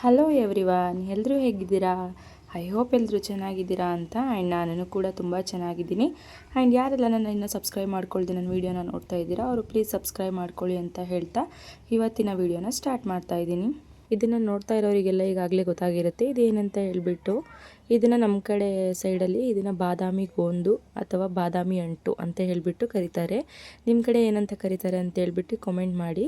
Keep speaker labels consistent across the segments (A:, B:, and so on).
A: Hello everyone ಎಲ್ಲರೂ ಹೇಗಿದ್ದೀರಾ? I hope ಎಲ್ಲರೂ ಚೆನ್ನಾಗಿದ್ದೀರಾ ಅಂತ ಆ್ಯಂಡ್ ನಾನು ಕೂಡ ತುಂಬ ಚೆನ್ನಾಗಿದ್ದೀನಿ. ಆ್ಯಂಡ್ ಯಾರೆಲ್ಲ ನನ್ನ ಇನ್ನೂ ಸಬ್ಸ್ಕ್ರೈಬ್ ಮಾಡ್ಕೊಳ್ದೆ ನನ್ನ ವೀಡಿಯೋನ ನೋಡ್ತಾ ಇದ್ದೀರಾ, ಅವರು ಪ್ಲೀಸ್ ಸಬ್ಸ್ಕ್ರೈಬ್ ಮಾಡ್ಕೊಳ್ಳಿ ಅಂತ ಹೇಳ್ತಾ ಇವತ್ತಿನ ವೀಡಿಯೋನ ಸ್ಟಾರ್ಟ್ ಮಾಡ್ತಾ ಇದ್ದೀನಿ. ಇದನ್ನು ನೋಡ್ತಾ ಇರೋರಿಗೆಲ್ಲ ಈಗಾಗಲೇ ಗೊತ್ತಾಗಿರುತ್ತೆ. ಇದೇನಂತ ಹೇಳಿಬಿಟ್ಟು, ಇದನ್ನು ನಮ್ಮ ಕಡೆ ಸೈಡಲ್ಲಿ ಇದನ್ನು ಬಾದಾಮಿ ಗೋಂದು ಅಥವಾ ಬಾದಾಮಿ ಅಂಟು ಅಂತ ಹೇಳಿಬಿಟ್ಟು ಕರೀತಾರೆ. ನಿಮ್ಮ ಕಡೆ ಏನಂತ ಕರೀತಾರೆ ಅಂತ ಹೇಳ್ಬಿಟ್ಟು ಕಾಮೆಂಟ್ ಮಾಡಿ.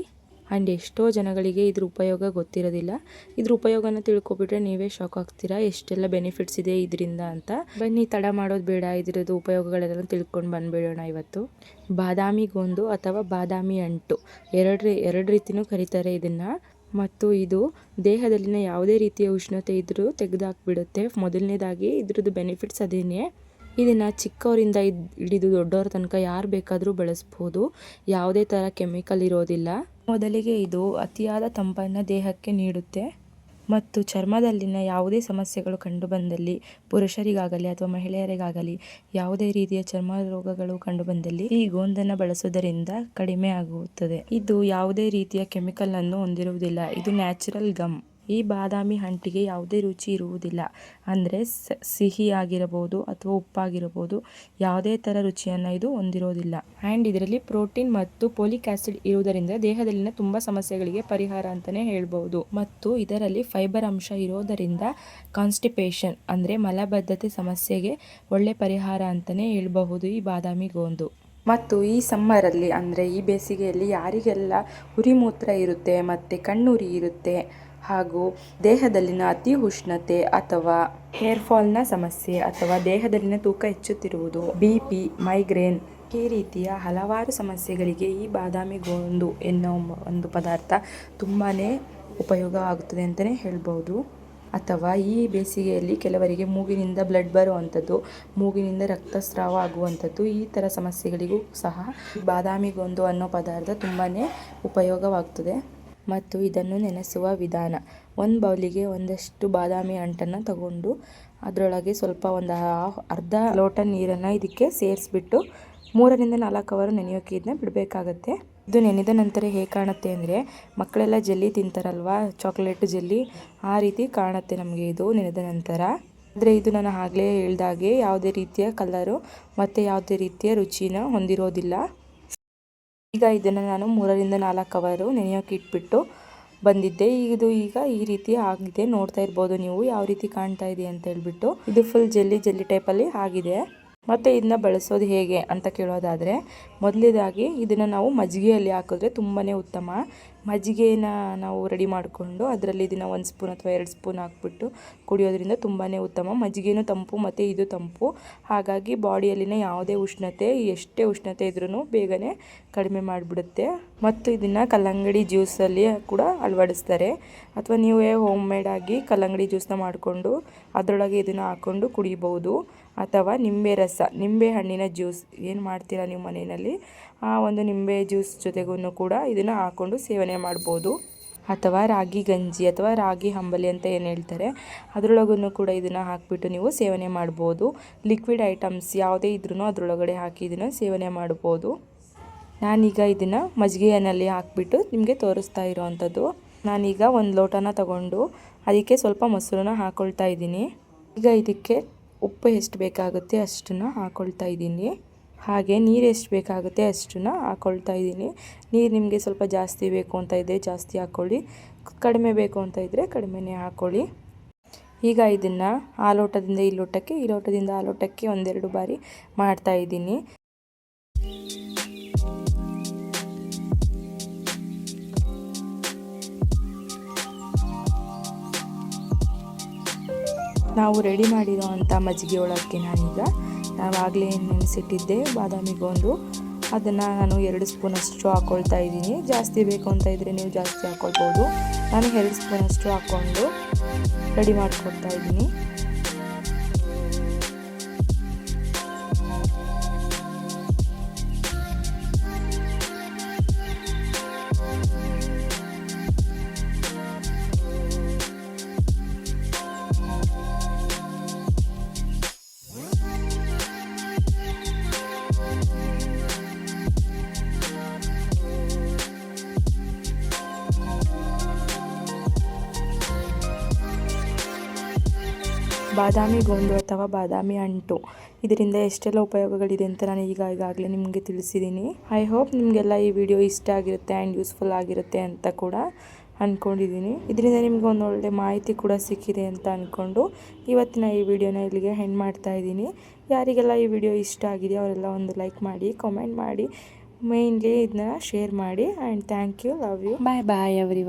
A: ಆ್ಯಂಡ್ ಎಷ್ಟೋ ಜನಗಳಿಗೆ ಇದ್ರ ಉಪಯೋಗ ಗೊತ್ತಿರೋದಿಲ್ಲ. ಇದ್ರ ಉಪಯೋಗನ ತಿಳ್ಕೊಬಿಟ್ರೆ ನೀವೇ ಶಾಕ್ ಆಗ್ತೀರಾ? ಎಷ್ಟೆಲ್ಲ ಬೆನಿಫಿಟ್ಸ್ ಇದೆ ಇದರಿಂದ ಅಂತ. ಬನ್ನಿ, ತಡ ಮಾಡೋದು ಬೇಡ. ಇದರದ್ದು ಉಪಯೋಗಗಳೆಲ್ಲ ತಿಳ್ಕೊಂಡು ಬಂದುಬಿಡೋಣ ಇವತ್ತು. ಬಾದಾಮಿ ಗೊಂದು ಅಥವಾ ಬಾದಾಮಿ ಅಂಟು. ಎರಡು ಎರಡು ರೀತಿನೂ ಕರೀತಾರೆ ಇದನ್ನು. ಮತ್ತು ಇದು ದೇಹದಲ್ಲಿನ ಯಾವುದೇ ರೀತಿಯ ಉಷ್ಣತೆ ಇದ್ದರೂ ತೆಗೆದಾಕ್ಬಿಡುತ್ತೆ. ಮೊದಲನೇದಾಗಿ ಇದ್ರದ್ದು ಬೆನಿಫಿಟ್ಸ್ ಅದೇನೇ. ಇದನ್ನು ಚಿಕ್ಕವರಿಂದ ಹಿಡಿದು ದೊಡ್ಡವ್ರ ತನಕ ಯಾರು ಬೇಕಾದರೂ ಬಳಸ್ಬೋದು. ಯಾವುದೇ ಥರ ಕೆಮಿಕಲ್ ಇರೋದಿಲ್ಲ. ಮೊದಲಿಗೆ ಇದು ಅತಿಯಾದ ತಂಪನ್ನು ದೇಹಕ್ಕೆ ನೀಡುತ್ತೆ ಮತ್ತು ಚರ್ಮದಲ್ಲಿನ ಯಾವುದೇ ಸಮಸ್ಯೆಗಳು ಕಂಡುಬಂದಲ್ಲಿ, ಪುರುಷರಿಗಾಗಲಿ ಅಥವಾ ಮಹಿಳೆಯರಿಗಾಗಲಿ ಯಾವುದೇ ರೀತಿಯ ಚರ್ಮ ರೋಗಗಳು ಕಂಡುಬಂದಲ್ಲಿ ಈ ಗೋಂದನ್ನು ಬಳಸುವುದರಿಂದ ಕಡಿಮೆ ಆಗುತ್ತದೆ. ಇದು ಯಾವುದೇ ರೀತಿಯ ಕೆಮಿಕಲ್ ಅನ್ನು ಹೊಂದಿರುವುದಿಲ್ಲ. ಇದು ನ್ಯಾಚುರಲ್ ಗಮ್. ಈ ಬಾದಾಮಿ ಹಂಟಿಗೆ ಯಾವುದೇ ರುಚಿ ಇರುವುದಿಲ್ಲ. ಅಂದರೆ ಸಿಹಿ ಆಗಿರಬಹುದು ಅಥವಾ ಉಪ್ಪಾಗಿರಬಹುದು. ಯಾವುದೇ ಥರ ರುಚಿಯನ್ನು ಇದು ಹೊಂದಿರೋದಿಲ್ಲ. ಆ್ಯಂಡ್ ಇದರಲ್ಲಿ ಪ್ರೋಟೀನ್ ಮತ್ತು ಪೋಲಿಕ್ ಆಸಿಡ್ ಇರುವುದರಿಂದ ದೇಹದಲ್ಲಿನ ತುಂಬ ಸಮಸ್ಯೆಗಳಿಗೆ ಪರಿಹಾರ ಅಂತಲೇ ಹೇಳ್ಬೋದು ಮತ್ತು ಇದರಲ್ಲಿ ಫೈಬರ್ ಅಂಶ ಇರೋದರಿಂದ ಕಾನ್ಸ್ಟಿಪೇಷನ್, ಅಂದರೆ ಮಲಬದ್ಧತೆ ಸಮಸ್ಯೆಗೆ ಒಳ್ಳೆ ಪರಿಹಾರ ಅಂತಲೇ ಹೇಳಬಹುದು ಈ ಬಾದಾಮಿ ಗೋಂದು. ಮತ್ತು ಈ ಸಮ್ಮರಲ್ಲಿ, ಅಂದರೆ ಈ ಬೇಸಿಗೆಯಲ್ಲಿ ಯಾರಿಗೆಲ್ಲ ಉರಿಮೂತ್ರ ಇರುತ್ತೆ, ಮತ್ತು ಕಣ್ಣುರಿ ಇರುತ್ತೆ ಹಾಗೂ ದೇಹದಲ್ಲಿನ ಅತಿ ಉಷ್ಣತೆ ಅಥವಾ ಹೇರ್ ಫಾಲ್ನ ಸಮಸ್ಯೆ ಅಥವಾ ದೇಹದಲ್ಲಿನ ತೂಕ ಹೆಚ್ಚುತ್ತಿರುವುದು ಬಿ ಪಿ ಮೈಗ್ರೇನ್ ಈ ರೀತಿಯ ಹಲವಾರು ಸಮಸ್ಯೆಗಳಿಗೆ ಈ ಬಾದಾಮಿ ಗೋಂದು ಎನ್ನೋ ಒಂದು ಪದಾರ್ಥ ತುಂಬಾ ಉಪಯೋಗ ಆಗುತ್ತದೆ ಅಂತಲೇ ಹೇಳ್ಬೋದು. ಅಥವಾ ಈ ಬೇಸಿಗೆಯಲ್ಲಿ ಕೆಲವರಿಗೆ ಮೂಗಿನಿಂದ ಬ್ಲಡ್ ಬರುವಂಥದ್ದು, ಮೂಗಿನಿಂದ ರಕ್ತಸ್ರಾವ ಆಗುವಂಥದ್ದು ಈ ಥರ ಸಮಸ್ಯೆಗಳಿಗೂ ಸಹ ಬಾದಾಮಿ ಗೋಂದು ಅನ್ನೋ ಪದಾರ್ಥ ತುಂಬಾ ಉಪಯೋಗವಾಗ್ತದೆ. ಮತ್ತು ಇದನ್ನು ನೆನೆಸುವ ವಿಧಾನ. ಒಂದು ಬೌಲಿಗೆ ಒಂದಷ್ಟು ಬಾದಾಮಿ ಅಂಟನ್ನು ತಗೊಂಡು ಅದರೊಳಗೆ ಸ್ವಲ್ಪ ಒಂದು ಅರ್ಧ ಲೋಟ ನೀರನ್ನು ಇದಕ್ಕೆ ಸೇರಿಸ್ಬಿಟ್ಟು ಮೂರರಿಂದ ನಾಲ್ಕು ಅವರು ನೆನೆಯೋಕೆ ಇದನ್ನ ಬಿಡಬೇಕಾಗತ್ತೆ. ಇದು ನೆನೆದ ನಂತರ ಹೇಗೆ ಕಾಣುತ್ತೆ ಅಂದರೆ ಮಕ್ಕಳೆಲ್ಲ ಜೆಲ್ಲಿ ತಿಂತಾರಲ್ವಾ? Chocolate jelly. ಆ ರೀತಿ ಕಾಣುತ್ತೆ ನಮಗೆ ಇದು ನೆನೆದ ನಂತರ. ಆದರೆ ಇದು ನಾನು ಆಗಲೇ ಹೇಳ್ದಾಗೆ ಯಾವುದೇ ರೀತಿಯ ಕಲರು ಮತ್ತು ಯಾವುದೇ ರೀತಿಯ ರುಚಿನ ಹೊಂದಿರೋದಿಲ್ಲ. ಈಗ ಇದನ್ನು ನಾನು ಮೂರರಿಂದ ನಾಲ್ಕು ಅವರು ನೆನೆಯೋಕೆ ಇಟ್ಬಿಟ್ಟು ಬಂದಿದ್ದೆ. ಇದು ಈಗ ಈ ರೀತಿ ಆಗಿದೆ. ನೋಡ್ತಾ ಇರ್ಬೋದು ನೀವು ಯಾವ ರೀತಿ ಕಾಣ್ತಾ ಇದೆ ಅಂತ ಹೇಳ್ಬಿಟ್ಟು. ಇದು ಫುಲ್ ಜೆಲ್ಲಿ ಜೆಲ್ಲಿ ಟೈಪಲ್ಲಿ ಆಗಿದೆ. ಮತ್ತು ಇದನ್ನ ಬಳಸೋದು ಹೇಗೆ ಅಂತ ಕೇಳೋದಾದರೆ, ಮೊದಲೇದಾಗಿ ಇದನ್ನು ನಾವು ಮಜ್ಜಿಗೆಯಲ್ಲಿ ಹಾಕಿದ್ರೆ ತುಂಬಾ ಉತ್ತಮ. ಮಜ್ಜಿಗೆನ ನಾವು ರೆಡಿ ಮಾಡಿಕೊಂಡು ಅದರಲ್ಲಿ ಇದನ್ನು ಒಂದು ಸ್ಪೂನ್ ಅಥವಾ ಎರಡು ಸ್ಪೂನ್ ಹಾಕ್ಬಿಟ್ಟು ಕುಡಿಯೋದ್ರಿಂದ ತುಂಬಾ ಉತ್ತಮ. ಮಜ್ಜಿಗೆನೂ ತಂಪು ಮತ್ತು ಇದು ತಂಪು. ಹಾಗಾಗಿ ಬಾಡಿಯಲ್ಲಿನ ಯಾವುದೇ ಉಷ್ಣತೆ, ಎಷ್ಟೇ ಉಷ್ಣತೆ ಇದ್ರೂ ಬೇಗನೆ ಕಡಿಮೆ ಮಾಡಿಬಿಡುತ್ತೆ. ಮತ್ತು ಇದನ್ನು ಕಲ್ಲಂಗಡಿ ಜ್ಯೂಸಲ್ಲಿ ಕೂಡ ಅಳವಡಿಸ್ತಾರೆ. ಅಥವಾ ನೀವೇ ಹೋಮ್ ಆಗಿ ಕಲ್ಲಂಗಡಿ ಜ್ಯೂಸನ್ನ ಮಾಡಿಕೊಂಡು ಅದರೊಳಗೆ ಇದನ್ನು ಹಾಕ್ಕೊಂಡು ಕುಡಿಬೋದು. ಅಥವಾ ನಿಂಬೆ ರಸ, ನಿಂಬೆ ಹಣ್ಣಿನ ಜ್ಯೂಸ್ ಏನು ಮಾಡ್ತೀರಾ ನೀವು ಮನೆಯಲ್ಲಿ? ಆ ಒಂದು ನಿಂಬೆ ಜ್ಯೂಸ್ ಜೊತೆಗೂ ಕೂಡ ಇದನ್ನು ಹಾಕ್ಕೊಂಡು ಸೇವನೆ ಮಾಡ್ಬೋದು. ಅಥವಾ ರಾಗಿ ಗಂಜಿ ಅಥವಾ ರಾಗಿ ಹಂಬಲಿ ಅಂತ ಏನು ಹೇಳ್ತಾರೆ ಅದರೊಳಗೂ ಕೂಡ ಇದನ್ನು ಹಾಕಿಬಿಟ್ಟು ನೀವು ಸೇವನೆ ಮಾಡ್ಬೋದು. ಲಿಕ್ವಿಡ್ ಐಟಮ್ಸ್ ಯಾವುದೇ ಇದ್ರೂ ಅದರೊಳಗಡೆ ಹಾಕಿ ಇದನ್ನು ಸೇವನೆ ಮಾಡ್ಬೋದು. ನಾನೀಗ ಇದನ್ನು ಮಜ್ಜಿಗೆಯಲ್ಲಿ ಹಾಕಿಬಿಟ್ಟು ನಿಮಗೆ ತೋರಿಸ್ತಾ ಇರೋವಂಥದ್ದು ನಾನೀಗ ಒಂದು ಲೋಟನ ತಗೊಂಡು ಅದಕ್ಕೆ ಸ್ವಲ್ಪ ಮೊಸರನ್ನ ಹಾಕ್ಕೊಳ್ತಾ ಇದ್ದೀನಿ. ಈಗ ಇದಕ್ಕೆ ಉಪ್ಪು ಎಷ್ಟು ಬೇಕಾಗುತ್ತೆ ಅಷ್ಟನ್ನು ಹಾಕ್ಕೊಳ್ತಾ ಇದ್ದೀನಿ. ಹಾಗೆ ನೀರು ಎಷ್ಟು ಬೇಕಾಗುತ್ತೆ ಅಷ್ಟನ್ನ ಹಾಕ್ಕೊಳ್ತಾ ಇದ್ದೀನಿ. ನೀರು ನಿಮಗೆ ಸ್ವಲ್ಪ ಜಾಸ್ತಿ ಬೇಕು ಅಂತ ಇದ್ದರೆ ಜಾಸ್ತಿ ಹಾಕ್ಕೊಳ್ಳಿ ಕಡಿಮೆ ಬೇಕು ಅಂತ ಇದ್ದರೆ ಕಡಿಮೆನೇ ಹಾಕ್ಕೊಳ್ಳಿ ಈಗ ಇದನ್ನು ಆ ಲೋಟದಿಂದ ಈ ಲೋಟಕ್ಕೆ ಈ ಲೋಟದಿಂದ ಆ ಲೋಟಕ್ಕೆ ಒಂದೆರಡು ಬಾರಿ ಮಾಡ್ತಾ ಇದ್ದೀನಿ. ನಾವು ರೆಡಿ ಮಾಡಿರೋ ಅಂಥ ಮಜ್ಜಿಗೆ ಒಳಕ್ಕೆ ನಾನೀಗ ನಾವಾಗಲೇ ನೆನೆಸಿಟ್ಟಿದ್ದೆ ಬಾದಾಮಿ ಗೋಂದು ಅದನ್ನು ನಾನು ಎರಡು ಸ್ಪೂನಷ್ಟು ಹಾಕ್ಕೊಳ್ತಾ ಇದ್ದೀನಿ. ಜಾಸ್ತಿ ಬೇಕು ಅಂತ ಇದ್ದರೆ ನೀವು ಜಾಸ್ತಿ ಹಾಕ್ಕೊಳ್ಬೋದು ನಾನು ಎರಡು ಸ್ಪೂನಷ್ಟು ಹಾಕ್ಕೊಂಡು ರೆಡಿ ಮಾಡ್ಕೊಡ್ತಾ ಇದ್ದೀನಿ. ಬಾದಾಮಿ ಗೊಂದು ಅಥವಾ ಬಾದಾಮಿ ಅಂಟು. ಇದರಿಂದ ಎಷ್ಟೆಲ್ಲ ಉಪಯೋಗಗಳಿದೆ ಅಂತ ನಾನು ಈಗ ಈಗಾಗಲೇ ನಿಮಗೆ ತಿಳಿಸಿದ್ದೀನಿ. ಐ ಹೋಪ್ ನಿಮಗೆಲ್ಲ ಈ ವಿಡಿಯೋ ಇಷ್ಟ ಆಗಿರುತ್ತೆ ಆ್ಯಂಡ್ ಯೂಸ್ಫುಲ್ ಆಗಿರುತ್ತೆ ಅಂತ ಕೂಡ ಅಂದ್ಕೊಂಡಿದ್ದೀನಿ ಇದರಿಂದ ನಿಮ್ಗೆ ಒಂದು ಒಳ್ಳೆ ಮಾಹಿತಿ ಕೂಡ ಸಿಕ್ಕಿದೆ ಅಂತ ಅಂದ್ಕೊಂಡು ಇವತ್ತಿನ ಈ ವಿಡಿಯೋನ ಇಲ್ಲಿಗೆ ಹೆಂಡ್ ಮಾಡ್ತಾ ಇದ್ದೀನಿ. ಯಾರಿಗೆಲ್ಲ ಈ ವಿಡಿಯೋ ಇಷ್ಟ ಆಗಿದೆ ಅವರೆಲ್ಲ ಒಂದು ಲೈಕ್ ಮಾಡಿ ಕಾಮೆಂಟ್ ಮಾಡಿ ಮೇಯ್ನ್ಲಿ ಇದನ್ನ ಶೇರ್ ಮಾಡಿ and thank you love you bye bye every